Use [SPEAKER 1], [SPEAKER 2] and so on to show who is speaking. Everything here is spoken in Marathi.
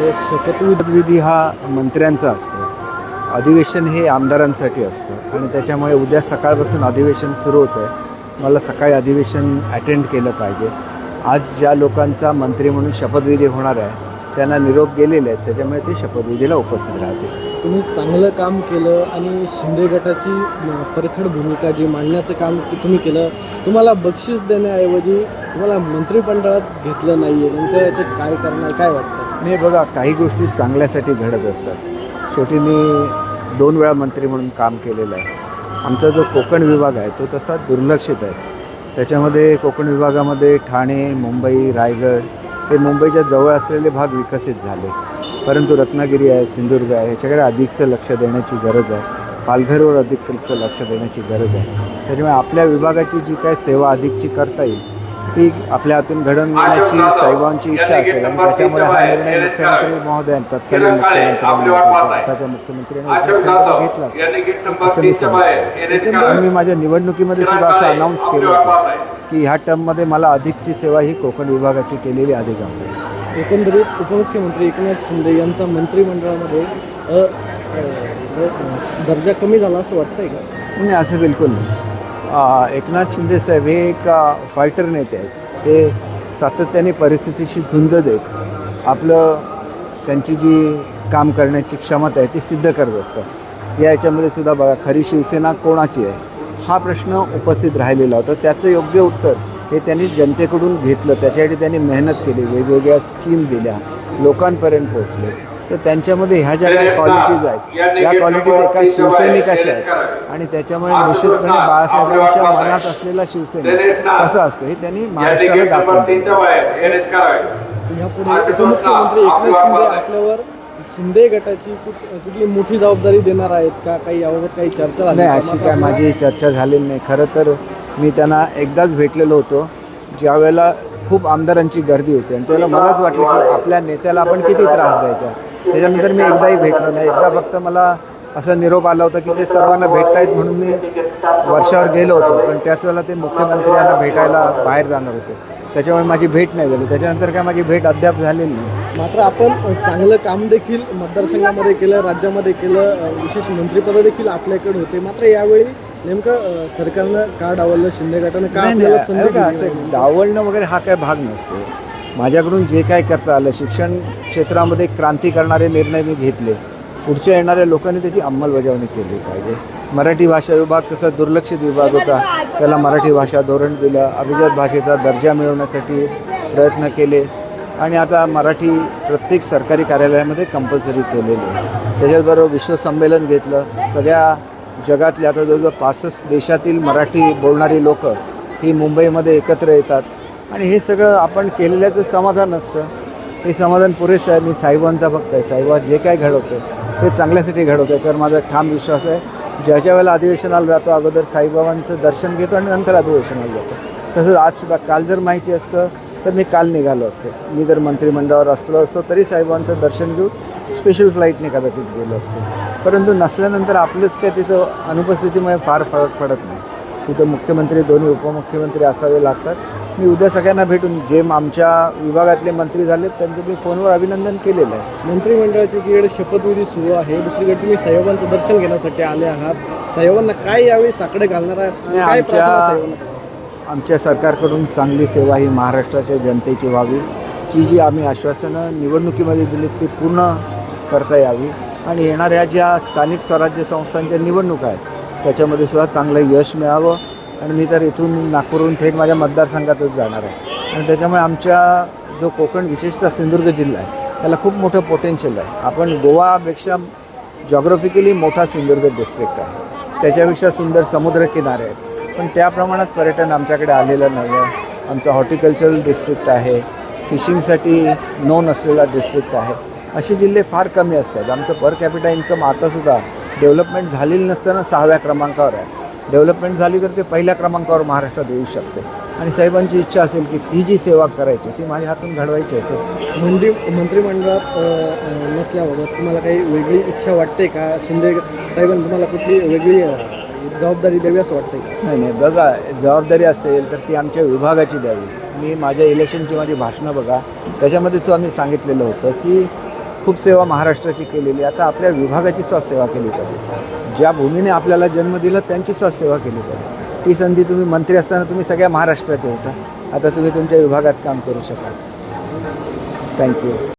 [SPEAKER 1] तर शपथविधी
[SPEAKER 2] हा मंत्र्यांचा असतो. अधिवेशन हे आमदारांसाठी असतं. आणि त्याच्यामुळे उद्या सकाळपासून अधिवेशन सुरू होतं आहे मला सकाळी अधिवेशन अटेंड केलं पाहिजे. आज ज्या लोकांचा मंत्री म्हणून शपथविधी होणार आहे त्यांना निरोप गेलेले आहेत. त्याच्यामुळे ते शपथविधीला उपस्थित राहते
[SPEAKER 1] तुम्ही चांगलं काम केलं आणि शिंदे गटाची परखड भूमिका जी मांडण्याचं काम तुम्ही केलं तुम्हाला बक्षीस देण्याऐवजी तुम्हाला मंत्रिमंडळात घेतलं नाही आहे नेमकं याचं काय करणार काय वाटतं?
[SPEAKER 2] नाही बघा काही गोष्टी चांगल्यासाठी घडत असतात. शेवटी मी दोन वेळा मंत्री म्हणून काम केलेलं आहे. आमचा जो कोकण विभाग आहे तो तसा दुर्लक्षित आहे. त्याच्यामध्ये कोकण विभागामध्ये ठाणे मुंबई रायगड हे मुंबईच्या जवळ असलेले भाग विकसित झाले. परंतु रत्नागिरी आहे सिंधुदुर्ग आहे ह्याच्याकडे अधिकचं लक्ष देण्याची गरज आहे. पालघरवर अधिकचं लक्ष देण्याची गरज आहे. त्याच्यामुळे आपल्या विभागाची जी काय सेवा अधिकची करता येईल ती आपल्या हातून घडवण्याची साहेबांची इच्छा असेल आणि त्याच्यामुळे हा निर्णय मुख्यमंत्री महोदयांनी तत्कालीन मुख्यमंत्र्यांनी आताच्या मुख्यमंत्र्यांनी घेतला असेल. असं मी समजतो. आणि मी माझ्या निवडणुकीमध्ये सुद्धा असं अनाऊन्स केलं होतं की ह्या टर्ममध्ये मला अधिकची सेवा ही कोकण विभागाची केलेली अधिक आवडेल
[SPEAKER 1] एकंदरीत उपमुख्यमंत्री एकनाथ शिंदे यांचा मंत्रिमंडळामध्ये दर्जा कमी झाला असं वाटतंय का?
[SPEAKER 2] नाही असं बिलकुल नाही. एकनाथ शिंदे साहेब हे एक फायटर नेते आहेत. ते सातत्याने परिस्थितीशी झुंज देत आपलं त्यांची जी काम करण्याची क्षमता आहे ती सिद्ध करत असतात. या याच्यामध्ये सुद्धा बघा खरी शिवसेना कोणाची आहे? हा प्रश्न उपस्थित राहिलेला होता. त्याचं योग्य उत्तर हे त्यांनी जनतेकडून घेतलं. त्याच्यासाठी त्यांनी मेहनत केली. वेगवेगळ्या स्कीम दिल्या. लोकांपर्यंत पोहोचले. तर त्यांच्यामध्ये ह्या ज्या काही क्वालिटीज आहेत या क्वालिटीज एका शिवसैनिकाच्या आहेत. आणि त्याच्यामुळे निश्चितपणे बाळासाहेबांच्या मनात असलेला शिवसैनिक कसा असतो हे त्यांनी महाराष्ट्राला दाखवून दिलं.
[SPEAKER 1] यापुढे उपमुख्यमंत्री एकनाथ शिंदे आपल्यावर शिंदे गटाची कुठ- कुठली मोठी जबाबदारी देणार आहेत का? काही याबाबत काही चर्चा झाली
[SPEAKER 2] नाही? अशी काय माझी चर्चा झालेली नाही. खरं तर मी त्यांना एकदाच भेटलेलो होतो ज्यावेळेला खूप आमदारांची गर्दी होती. आणि त्याला मलाच वाटलं की आपल्या नेत्याला आपण किती त्रास द्यायचा? त्याच्यानंतर मी एकदाही भेटलो नाही एकदा फक्त मला असा निरोप आला होता की ते सर्वांना भेटतायत म्हणून मी वर्षावर गेलो होतो. पण त्याच वेळेला ते मुख्यमंत्र्यांना भेटायला बाहेर जाणार होते. त्याच्यामुळे माझी भेट नाही झाली. त्याच्यानंतर काय माझी भेट अद्याप झालेली नाही.
[SPEAKER 1] मात्र आपण चांगलं काम देखील मतदारसंघामध्ये केलं राज्यामध्ये केलं विशेष मंत्रिपद देखील आपल्याकडे होते. मात्र यावेळी नेमकं सरकारनं का डावललं शिंदे गटानं का
[SPEAKER 2] डावलणं वगैरे हा काय भाग नसतो. माझ्याकडून जे काय करता आलं शिक्षण क्षेत्रामध्ये क्रांती करणारे निर्णय मी घेतले. पुढच्या येणाऱ्या लोकांनी त्याची अंमलबजावणी केली पाहिजे. मराठी भाषा विभाग कसा दुर्लक्षित विभाग होता. त्याला मराठी भाषा धोरण दिलं. अभिजात भाषेचा दर्जा मिळवण्यासाठी प्रयत्न केले. आणि आता मराठी प्रत्येक सरकारी कार्यालयामध्ये कंपल्सरी केलेली आहे. त्याच्याचबरोबर विश्वसंमेलन घेतलं. सगळ्या जगातल्या आता जवळजवळ पासष्ट देशातील मराठी बोलणारी लोक ही मुंबईमध्ये एकत्र येतात. आणि हे सगळं आपण केलेल्याचं समाधान असतं. हे समाधान पुरेसं आहे. मी साहेबांचा फक्त आहे. साहेबा जे काय घडवतो ते चांगल्यासाठी घडवतो याच्यावर माझा ठाम विश्वास आहे. ज्या ज्या वेळेला अधिवेशनाला जातो अगोदर साईबाबांचं दर्शन घेतो आणि नंतर अधिवेशनाला जातो. तसंच आजसुद्धा काल जर माहिती असतं तर मी काल निघालो असतो. मी जर मंत्रिमंडळावर असलो असतो तरी साहेबांचं दर्शन घेऊन स्पेशल फ्लाईटने कदाचित गेलो असतो. परंतु नसल्यानंतर आपलंच काय तिथं अनुपस्थितीमुळे फार फरक पडत नाही. तिथं मुख्यमंत्री दोन्ही उपमुख्यमंत्री असावे लागतात. मी उद्या सगळ्यांना भेटून जे आमच्या विभागातले मंत्री झालेत त्यांचं मी फोनवर अभिनंदन केलेलं आहे.
[SPEAKER 1] मंत्रिमंडळाची एकीकडे शपथविधी सुरू आहे दुसरीकडे तुम्ही साहेबांचं दर्शन घेण्यासाठी आले आहात. साहेबांना काय यावेळी साकडे घालणार आहात?
[SPEAKER 2] आमच्या सरकारकडून चांगली सेवा ही महाराष्ट्राच्या जनतेची व्हावी. जी जी आम्ही आश्वासनं निवडणुकीमध्ये दिली ती पूर्ण करता यावी. आणि येणाऱ्या ज्या स्थानिक स्वराज्य संस्थांच्या निवडणुका आहेत त्याच्यामध्ये सुद्धा चांगलं यश मिळावं. आणि मी तर इथून नागपूरहून थेट माझ्या मतदारसंघातच जाणार आहे. आणि त्याच्यामुळे आमच्या जो कोकण विशेषतः सिंधुदुर्ग जिल्हा आहे त्याला खूप मोठं पोटेन्शियल आहे. आपण गोवापेक्षा जॉग्रॉफिकली मोठा सिंधुदुर्ग डिस्ट्रिक्ट आहे. त्याच्यापेक्षा सुंदर समुद्रकिनारे आहेत. पण त्या प्रमाणात पर्यटन आमच्याकडे आलेलं नाही आहे. आमचं हॉर्टिकल्चरल डिस्ट्रिक्ट आहे. फिशिंगसाठी नोन असलेला डिस्ट्रिक्ट आहे. असे जिल्हे फार कमी असतात. आमचं पर कॅपिटा इन्कम आतासुद्धा डेव्हलपमेंट झालेली नसताना सहाव्या क्रमांकावर आहे. डेव्हलपमेंट झाली तर ते पहिल्या क्रमांकावर महाराष्ट्रात येऊ शकते. आणि साहेबांची इच्छा असेल की ती जी सेवा करायची ती माझ्या हातून घडवायची असेल.
[SPEAKER 1] मंत्री मंत्रिमंडळात नसल्याबाबत तुम्हाला काही वेगळी इच्छा वाटते का? शिंदे साहेबांनी तुम्हाला कुठली वेगळी जबाबदारी द्यावी असं वाटतंय का?
[SPEAKER 2] नाही नाही बघा जबाबदारी असेल तर ती आमच्या विभागाची द्यावी. मी माझ्या इलेक्शनची माझी भाषणं बघा. त्याच्यामध्येच आम्ही सांगितलेलं होतं की खूप सेवा महाराष्ट्राची केलेली आता आपल्या विभागाची स्वासेवा केली पाहिजे. ज्या भूमीने आपल्याला जन्म दिला त्यांची स्वासेवा केली पाहिजे. ती संधी तुम्ही मंत्री असताना तुम्ही सगळ्या महाराष्ट्राचे होता. आता तुम्ही तुमच्या विभागात काम करू शकाल. थँक्यू